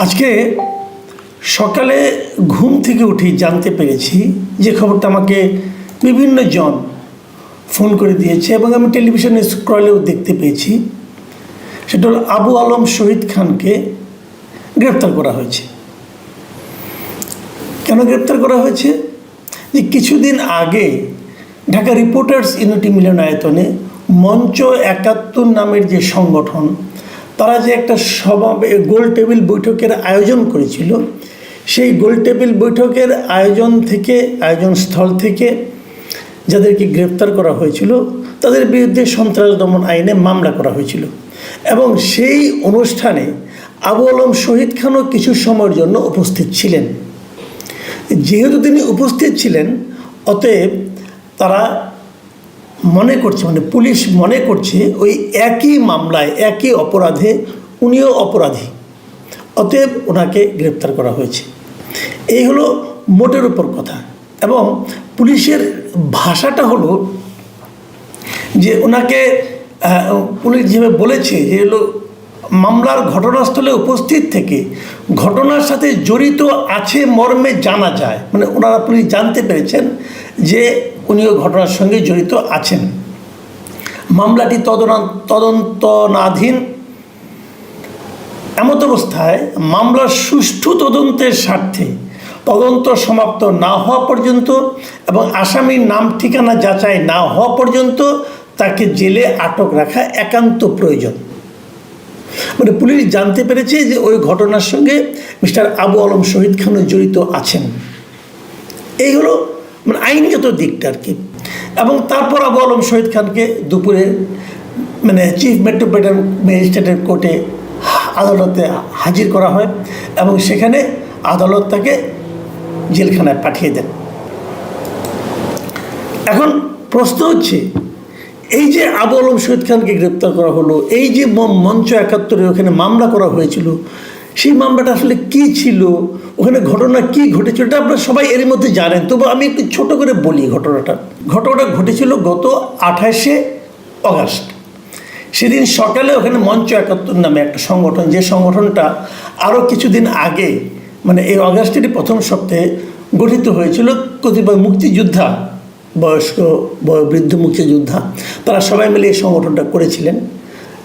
আজকে সকালে ঘুম থেকে উঠে জানতে পেরেছি যে খবরটা আমাকে বিভিন্ন জন ফোন করে দিয়েছে এবং আমি টেলিভিশনে স্ক্রলেও দেখতে পেয়েছি। সেটা হলো আবু আলম শহীদ খানকে গ্রেপ্তার করা হয়েছে। কেন গ্রেপ্তার করা হয়েছে? যে কিছুদিন আগে ঢাকা রিপোর্টার্স ইউনিটি মিলনায়তনে মঞ্চ একাত্তর নামের যে সংগঠন তারা যে একটা সভা গোল টেবিল বৈঠকের আয়োজন করেছিল, সেই গোল টেবিল বৈঠকের আয়োজন থেকে, আয়োজন স্থল থেকে যাদেরকে গ্রেপ্তার করা হয়েছিল, তাদের বিরুদ্ধে সন্ত্রাস দমন আইনে মামলা করা হয়েছিল। এবং সেই অনুষ্ঠানে আবু আলম শহীদ খানও কিছু সময়ের জন্য উপস্থিত ছিলেন। যেহেতু তিনি উপস্থিত ছিলেন, অতএব তারা মনে করছে মানে পুলিশ মনে করছে ওই একই মামলায়, একই অপরাধে, উনিও অপরাধী। অতএব ওনাকে গ্রেপ্তার করা হয়েছে। এই হলো মোটের উপর কথা। এবং পুলিশের ভাষাটা হলো যে ওনাকে পুলিশ যেভাবে বলেছে যে হলো মামলার ঘটনাস্থলে উপস্থিত থেকে ঘটনার সাথে জড়িত আছে মর্মে জানা যায়। মানে ওনারা পুলিশ জানতে পেরেছেন যে উনিও ঘটনার সঙ্গে জড়িত আছেন। মামলাটি তদনা তদন্তনাধীন। এমত অবস্থায় মামলার সুষ্ঠু তদন্তের স্বার্থে তদন্ত সমাপ্ত না হওয়া পর্যন্ত এবং আসামির নাম ঠিকানা যাচাই না হওয়া পর্যন্ত তাকে জেলে আটক রাখা একান্ত প্রয়োজন। মানে পুলিশ জানতে পেরেছে যে ওই ঘটনার সঙ্গে মিস্টার আবু আলম শহীদ খানও জড়িত আছেন। এই হলো মানে আইনগত দিকটা আর কি। এবং তারপর আবু আলম শহীদ খানকে দুপুরে মানে চিফ মেট্রোপলিটন ম্যাজিস্ট্রেটের কোর্টে আদালতে হাজির করা হয় এবং সেখানে আদালত তাকে জেলখানায় পাঠিয়ে দেন। এখন প্রশ্ন হচ্ছে, এই যে আবু আলম শহীদ খানকে গ্রেপ্তার করা হলো, এই যে মঞ্চ একাত্তরে ওখানে মামলা করা হয়েছিল সেই মামলাটা আসলে কি ছিল? ওখানে ঘটনা কি ঘটেছিল? এটা আপনারা সবাই এর মধ্যে জানেন। তবু আমি একটু ছোট করে বলি ঘটনাটা। ঘটনাটা ঘটেছিল গত আঠাশে অগাস্ট। সেদিন সকালে ওখানে মঞ্চ একাত্তর নামে একটা সংগঠন, যে সংগঠনটা আরও কিছুদিন আগে মানে এই অগাস্টেরই প্রথম সপ্তাহে গঠিত হয়েছিল কতিপয় মুক্তিযোদ্ধা, বয়স্ক বয়- বৃদ্ধ মুক্তিযোদ্ধা, তারা সবাই মিলে এই সংগঠনটা করেছিলেন।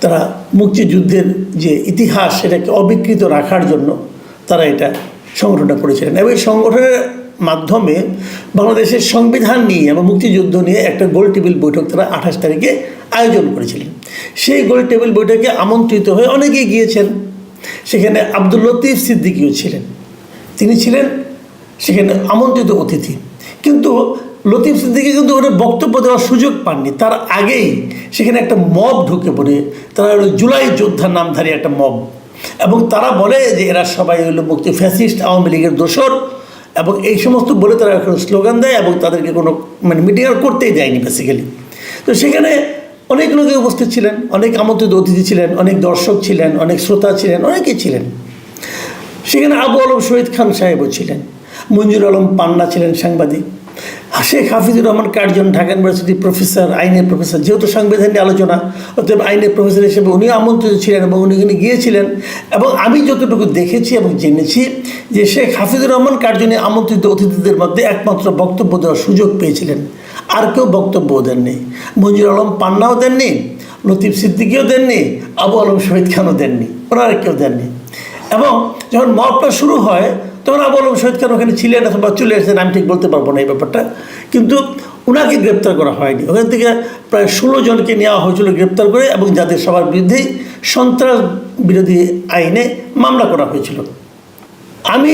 তারা মুক্তিযুদ্ধের যে ইতিহাস সেটাকে অবিকৃত রাখার জন্য তারা এটা সংগঠনটা করেছিলেন। এবং এই সংগঠনের মাধ্যমে বাংলাদেশের সংবিধান নিয়ে এবং মুক্তিযুদ্ধ নিয়ে একটা গোল টেবিল বৈঠক তারা আঠাশ তারিখে আয়োজন করেছিলেন। সেই গোল টেবিল বৈঠকে আমন্ত্রিত হয়ে অনেকেই গিয়েছেন। সেখানে আব্দুল লতিফ সিদ্দিকিও ছিলেন। তিনি ছিলেন সেখানে আমন্ত্রিত অতিথি। কিন্তু লতিফ সিদ্দিকি কিন্তু ওখানে বক্তব্য দেওয়ার সুযোগ পাননি। তার আগেই সেখানে একটা মব ঢুকে পড়ে। তারা হলো জুলাই যোদ্ধার নামধারী একটা মব। এবং তারা বলে যে এরা সবাই হলো মুক্তি ফ্যাসিস্ট, আওয়ামী লীগের দোসর এবং এই সমস্ত বলে তারা এখন স্লোগান দেয় এবং তাদেরকে কোনো মানে মিটিং আর করতেই দেয়নি বেসিক্যালি তো সেখানে অনেক লোকে উপস্থিত ছিলেন, অনেক আমন্ত্রিত অতিথি ছিলেন, অনেক দর্শক ছিলেন, অনেক শ্রোতা ছিলেন, অনেকেই ছিলেন। সেখানে আবু আলম শহীদ খান সাহেবও ছিলেন। মঞ্জুর আলম পান্না ছিলেন সাংবাদিক। শেখ হাফিজুর রহমান কার্জন ঢাকা ইউনিভার্সিটির প্রফেসর, আইনের প্রফেসর, যেহেতু সাংবিধান নিয়ে আলোচনা, অতএব আইনের প্রফেসর হিসেবে উনিও আমন্ত্রিত ছিলেন এবং উনি উনি গিয়েছিলেন। এবং আমি যতটুকু দেখেছি এবং জেনেছি যে শেখ হাফিজুর রহমান কার্জনে আমন্ত্রিত অতিথিদের মধ্যে একমাত্র বক্তব্য দেওয়ার সুযোগ পেয়েছিলেন। আর কেউ বক্তব্য দেননি। মঞ্জুর আলম পান্নাও দেননি, লতিফ সিদ্দিকিও দেননি, আবু আলম শহীদ খানও দেননি, ওনারা কেউ দেননি। এবং যখন মপটা শুরু হয় তখন আলম শহীদ খান ওখানে ছিলেন অথবা চলে এসেছেন, আমি ঠিক বলতে পারব না এই ব্যাপারটা। কিন্তু ওনাকে গ্রেপ্তার করা হয়নি। ওখান থেকে প্রায় ষোলো জনকে নেওয়া হয়েছিল গ্রেপ্তার করে এবং যাদের সবার বিরুদ্ধেই সন্ত্রাস বিরোধী আইনে মামলা করা হয়েছিল। আমি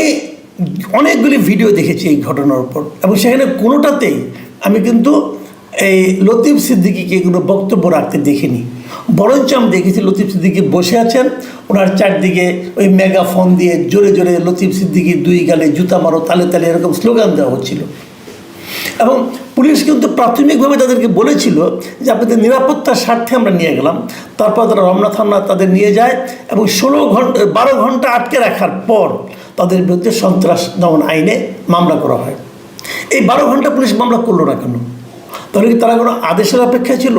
অনেকগুলি ভিডিও দেখেছি এই ঘটনার উপর এবং সেখানে কোনোটাতেই আমি কিন্তু এই লতিফ সিদ্দিকিকে কোনো বক্তব্য রাখতে দেখিনি। বরঞ্চ আমি দেখেছি লতিফ সিদ্দিকি বসে আছেন, ওনার চারদিকে ওই মেগাফোন দিয়ে জোরে জোরে লতিফ সিদ্দিকির দুই গালে জুতা মারো, তালে তালে এরকম স্লোগান দেওয়া হচ্ছিল। এবং পুলিশ কিন্তু প্রাথমিকভাবে তাদেরকে বলেছিল যে আপনাদের নিরাপত্তার স্বার্থে আমরা নিয়ে গেলাম, তারপর তারা রমনা থামনা তাদের নিয়ে যায় এবং ষোলো ঘণ্টা, বারো ঘণ্টা আটকে রাখার পর তাদের বিরুদ্ধে সন্ত্রাস দমন আইনে মামলা করা হয়। এই বারো ঘণ্টা পুলিশ মামলা করল না কেন? তাহলে কি তারা কোনো আদেশের অপেক্ষা ছিল?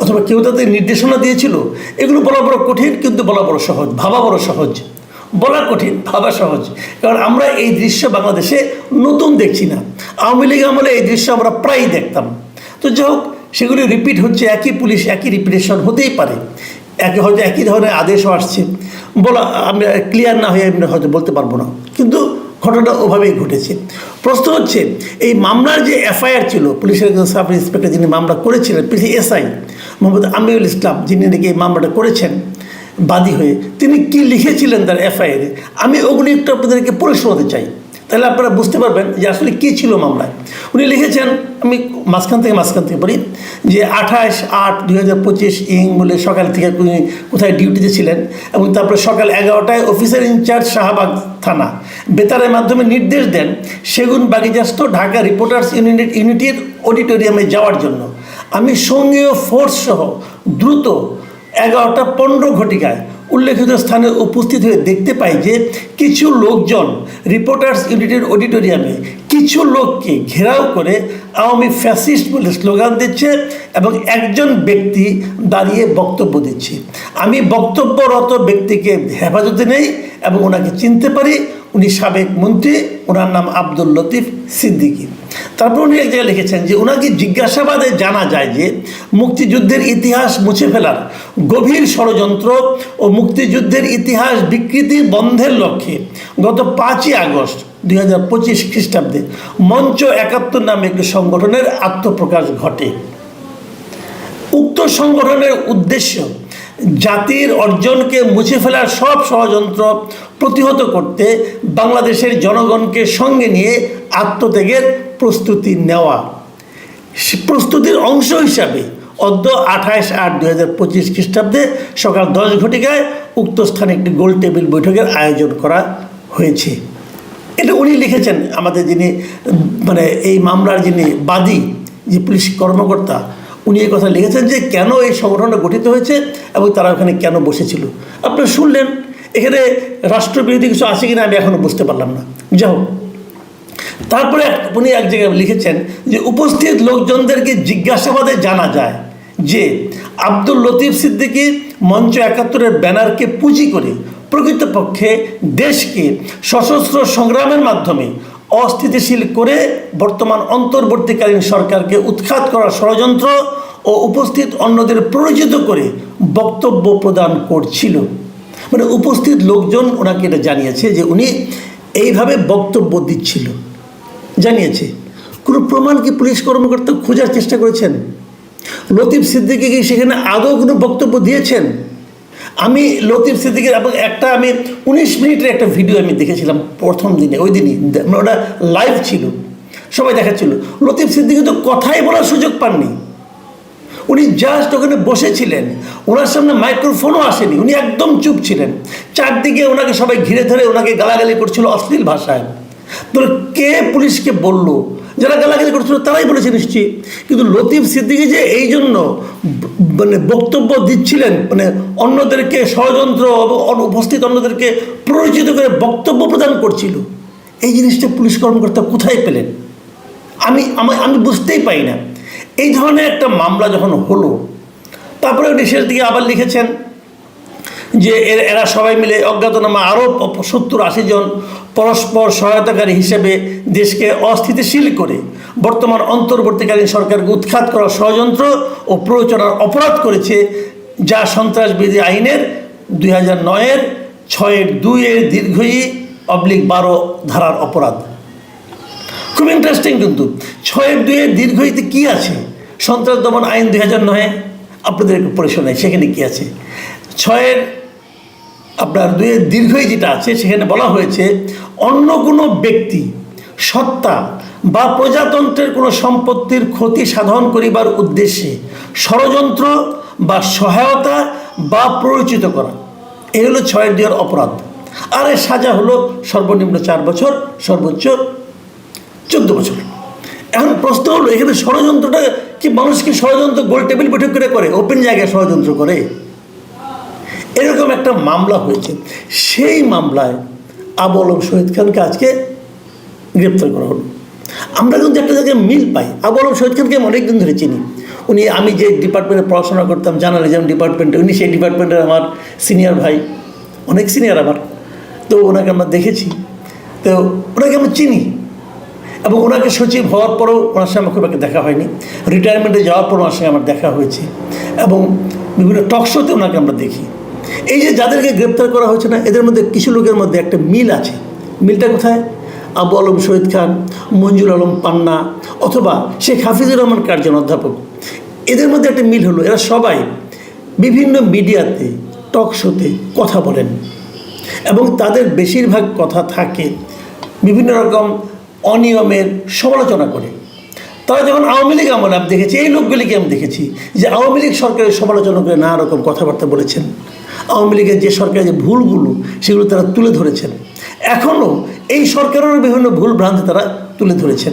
অথবা কেউ তাদের নির্দেশনা দিয়েছিল? এগুলো বলা বড় কঠিন, কিন্তু বলা বড় সহজ, ভাবা বড় সহজ। বলা কঠিন, ভাবা সহজ। কারণ আমরা এই দৃশ্য বাংলাদেশে নতুন দেখছি না। আওয়ামী লীগ আমলে এই দৃশ্য আমরা প্রায়ই দেখতাম। তো যাই হোক, সেগুলি রিপিট হচ্ছে, একই পুলিশ, একই রিপিটেশন হতেই পারে। একে হয়তো একই ধরনের আদেশও আসছে। বলা, আমি ক্লিয়ার না হয়ে আমি হয়তো বলতে পারব না। কিন্তু ঘটনা ওভাবেই ঘটেছে। প্রশ্ন হচ্ছে, এই মামলার যে এফআইআর ছিল, পুলিশের একজন সাব ইন্সপেক্টর যিনি মামলা করেছিলেন পিসি এসআই মোহাম্মদ আমিউল ইসলাম, যিনি নাকি এই মামলাটা করেছেন, বাদী হয়ে, তিনি কি লিখেছিলেন তার এফআইআরে? আমি ওগুলি একটু আপনাদেরকে পড়ে চাই। তাহলে আপনারা বুঝতে পারবেন যে আসলে কী ছিল মামলায়। উনি লিখেছেন, আমি মাঝখান থেকে মাঝখান থেকে পড়ি, যে আঠাশ আট দুই হাজার পঁচিশ ইং বলে সকাল থেকে উনি কোথায় ডিউটিতে ছিলেন এবং তারপরে সকাল এগারোটায় অফিসার ইনচার্জ শাহবাগ থানা। বেতারের মাধ্যমে নির্দেশ দেন সেগুন বাগিজাস্ত ঢাকা রিপোর্টার্স ইউনিট ইউনিটির অডিটোরিয়ামে যাওয়ার জন্য। আমি সঙ্গীয় ফোর্স সহ দ্রুত এগারোটা পনেরো ঘটিকায় উল্লেখিত স্থানে উপস্থিত হয়ে দেখতে পাই যে কিছু লোকজন রিপোর্টার্স ইউনিটের অডিটোরিয়ামে কিছু লোককে ঘেরাও করে আওয়ামী ফ্যাসিস্ট বলে স্লোগান দিচ্ছে এবং একজন ব্যক্তি দাঁড়িয়ে বক্তব্য দিচ্ছে। আমি বক্তব্যরত ব্যক্তিকে হেফাজতে নেই এবং ওনাকে চিনতে পারি। উনি সাবেক মন্ত্রী, ওনার নাম আব্দুল লতিফ সিদ্দিকী। তারপর উনি এক জায়গায় লিখেছেন যে ওনাকে জিজ্ঞাসাবাদে জানা যায় যে মুক্তিযুদ্ধের ইতিহাস মুছে ফেলার গভীর ষড়যন্ত্র ও মুক্তিযুদ্ধের ইতিহাস বিকৃতি বন্ধের লক্ষ্যে গত পাঁচই আগস্ট দুই হাজার পঁচিশ খ্রিস্টাব্দে মঞ্চ একাত্তর নামে একটি সংগঠনের আত্মপ্রকাশ ঘটে। উক্ত সংগঠনের উদ্দেশ্য জাতির অর্জনকে মুছে ফেলার সব ষড়যন্ত্র প্রতিহত করতে বাংলাদেশের জনগণকে সঙ্গে নিয়ে আত্মত্যাগের প্রস্তুতি নেওয়া। প্রস্তুতির অংশ হিসাবে অদ্য আঠাশ আট দু হাজার পঁচিশ খ্রিস্টাব্দে সকাল দশ ঘটিকায় উক্ত স্থানে একটি গোল টেবিল বৈঠকের আয়োজন করা হয়েছে। এটা উনি লিখেছেন, আমাদের যিনি মানে এই মামলার যিনি বাদী, যে পুলিশ কর্মকর্তা, উনি এই কথা লিখেছেন যে কেন এই সংগঠনটা গঠিত হয়েছে এবং তারা ওখানে কেন বসেছিল। আপনারা শুনলেন এখানে রাষ্ট্রবিরোধী কিছু আছে কিনা আমি এখনও বুঝতে পারলাম না। যাই হোক, তারপরে উনি এক জায়গায় লিখেছেন যে উপস্থিত লোকজনদেরকে জিজ্ঞাসাবাদে জানা যায় যে আব্দুল লতিফ সিদ্দিকী মঞ্চ একাত্তরের ব্যানারকে পুঁজি করে প্রকৃতপক্ষে দেশকে সশস্ত্র সংগ্রামের মাধ্যমে অস্থিতিশীল করে বর্তমান অন্তর্বর্তীকালীন সরকারকে উৎখাত করার ষড়যন্ত্র ও উপস্থিত অন্যদের প্ররোচিত করে বক্তব্য প্রদান করছিল। মানে উপস্থিত লোকজন ওনাকে এটা জানিয়েছে যে উনি এইভাবে বক্তব্য দিচ্ছিল। জানিয়েছে। কোনো প্রমাণ কি পুলিশ কর্মকর্তা খোঁজার চেষ্টা করেছেন? লতিফ সিদ্দিকি কি সেখানে আদৌ কোনো বক্তব্য দিয়েছেন? আমি লতিফ সিদ্দিকের এবং একটা আমি উনিশ মিনিটের একটা ভিডিও আমি দেখেছিলাম প্রথম দিনে, ওই দিনই। মানে ওটা লাইভ ছিল। সবাই দেখাচ্ছিল। লতিফ সিদ্দিকি তো কথাই বলার সুযোগ পাননি। উনি জাস্ট ওখানে বসেছিলেন। ওনার সামনে মাইক্রোফোনও আসেনি, উনি একদম চুপ ছিলেন। চারদিকে ওনাকে সবাই ঘিরে ধরে ওনাকে গালাগালি করছিল অশ্লীল ভাষায়। তো কে পুলিশকে বলল? যারা গালাগালি করছিল তারাই বলেছে নিশ্চয়ই। কিন্তু লতিফ সিদ্দিকি যে এই জন্য মানে বক্তব্য দিচ্ছিলেন মানে অন্যদেরকে ষড়যন্ত্র এবং অন- উপস্থিত অন্যদেরকে প্ররোচিত করে বক্তব্য প্রদান করছিল। এই জিনিসটা পুলিশ কর্মকর্তা কোথায় পেলেন? আমি আমি বুঝতেই পাই না। এই ধরনের একটা মামলা যখন হলো, তারপরে উনি শেষ দিকে আবার লিখেছেন যে এর- সবাই মিলে অজ্ঞাতনামা আরও সত্তর আশি জন পরস্পর সহায়তাকারী হিসেবে দেশকে অস্থিতিশীল করে বর্তমান অন্তর্বর্তীকালীন সরকারকে উৎখাত করার ষড়যন্ত্র ও প্ররোচনার অপরাধ করেছে যা সন্ত্রাসবিধি আইনের দুই হাজার নয়ের ছয়ের দুইয়ের দীর্ঘই অবলিক বারো ধারার অপরাধ। খুব ইন্টারেস্টিং কিন্তু। ছয়ের দুইয়ের দীর্ঘইতে কী আছে? সন্ত্রাস দমন আইন দুই হাজার নয়, আপনাদের একটু পড়ে শোনাই, সেখানে কী আছে? ছয়ের, আপনার দুইয়ের দীর্ঘই যেটা আছে, সেখানে বলা হয়েছে, অন্য কোনো ব্যক্তি, সত্তা বা প্রজাতন্ত্রের কোনো সম্পত্তির ক্ষতি সাধন করিবার উদ্দেশ্যে ষড়যন্ত্র বা সহায়তা বা প্ররোচিত করা। এই হলো ছয়ের দুইয়ের অপরাধ। আর এর সাজা হলো সর্বনিম্ন চার বছর, সর্বোচ্চ চোদ্দ বছর। এখন প্রশ্ন হলো, এখানে ষড়যন্ত্রটা কি মানুষ কি ষড়যন্ত্র গোল টেবিল বৈঠক করে করে ওপেন জায়গায় ষড়যন্ত্র করে? এরকম একটা মামলা হয়েছে। সেই মামলায় আবু আলম শহীদ খানকে আজকে গ্রেপ্তার করা হলো। আমরা কিন্তু একটা জায়গায় মিল পাই। আবু আলম শহীদ খানকে আমি অনেকদিন ধরে চিনি। উনি, আমি যে ডিপার্টমেন্টে পড়াশোনা করতাম জার্নালিজম ডিপার্টমেন্টে উনি সেই ডিপার্টমেন্টের আমার সিনিয়র ভাই, অনেক সিনিয়র আমার। তো ওনাকে আমরা দেখেছি। তো ওনাকে আমি চিনি। এবং ওনাকে সচিব হওয়ার পরেও ওনার সঙ্গে আমার খুব একটা দেখা হয়নি। রিটায়ারমেন্টে যাওয়ার পর ওনার সঙ্গে আমার দেখা হয়েছে। এবং বিভিন্ন টক শোতে ওনাকে আমরা দেখি। এই যে যাদেরকে গ্রেপ্তার করা হয়েছে না, এদের মধ্যে কিছু লোকের মধ্যে একটা মিল আছে। মিলটা কোথায়? আবু আলম, শহীদ খান, মঞ্জুর আলম পান্না অথবা শেখ হাফিজুর রহমান কার্জন, অধ্যাপক। এদের মধ্যে একটা মিল হলো, এরা সবাই বিভিন্ন মিডিয়াতে টক শোতে কথা বলেন। এবং তাদের বেশিরভাগ কথা থাকে বিভিন্ন রকম অনিয়মের সমালোচনা করে। তারা যখন আওয়ামী লীগ আমলে আমি দেখেছি, এই লোকগুলিকে আমি দেখেছি যে আওয়ামী লীগ সরকারের সমালোচনা করে নানা রকম কথাবার্তা বলেছেন। আওয়ামী লীগের যে সরকারের যে ভুলগুলো, সেগুলো তারা তুলে ধরেছেন। এখনও এই সরকারেরও বিভিন্ন ভুল ভ্রান্তি তারা তুলে ধরেছেন।